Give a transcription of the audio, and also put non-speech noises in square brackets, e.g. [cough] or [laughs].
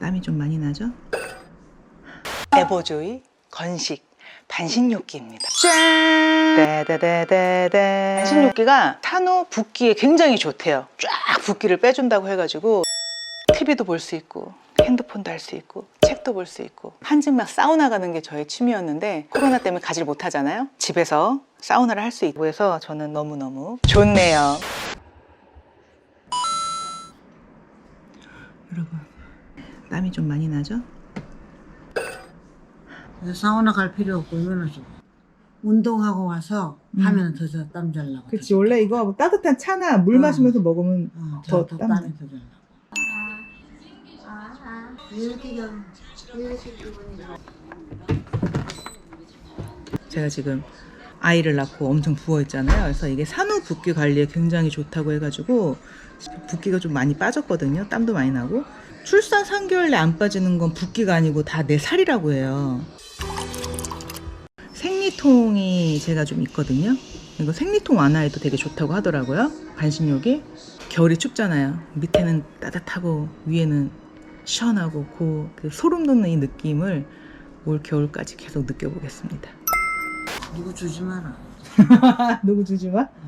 땀이 좀 많이 나죠? 에버조이 건식 반신욕기입니다. 짠! 따다다다다. 반신욕기가 산후 붓기에 굉장히 좋대요. 쫙 붓기를 빼준다고 해가지고 TV도 볼 수 있고 핸드폰도 할 수 있고 책도 볼 수 있고 한증막 사우나 가는 게 저의 취미였는데 코로나 때문에 가질 못하잖아요. 집에서 사우나를 할 수 있고 해서 저는 너무너무 좋네요. 여러분 땀이 좀 많이 나죠? 사우나 갈 필요 없고 이거는 좀 운동하고 와서 음. 하면 더땀 잘 나고. 그치 원래 이거 뭐 따뜻한 차나 물 어. 마시면서 먹으면 어, 더 더, 땀 땀이 더 잘 나고. 제가 지금 아이를 낳고 엄청 부어 있잖아요. 그래서 이게 산후 붓기 관리에 굉장히 좋다고 해가지고 붓기가 좀 많이 빠졌거든요. 땀도 많이 나고 출산 3개월 내 안 빠지는 건 붓기가 아니고 다 내 살이라고 해요. 생리통이 제가 좀 있거든요. 이거 생리통 완화에도 되게 좋다고 하더라고요. 반신욕이 겨울이 춥잖아요. 밑에는 따뜻하고 위에는 시원하고 그, 그 소름 돋는 이 느낌을 올 겨울까지 계속 느껴보겠습니다. 누구 주지 마라. [laughs] 누구 주지 마? 어.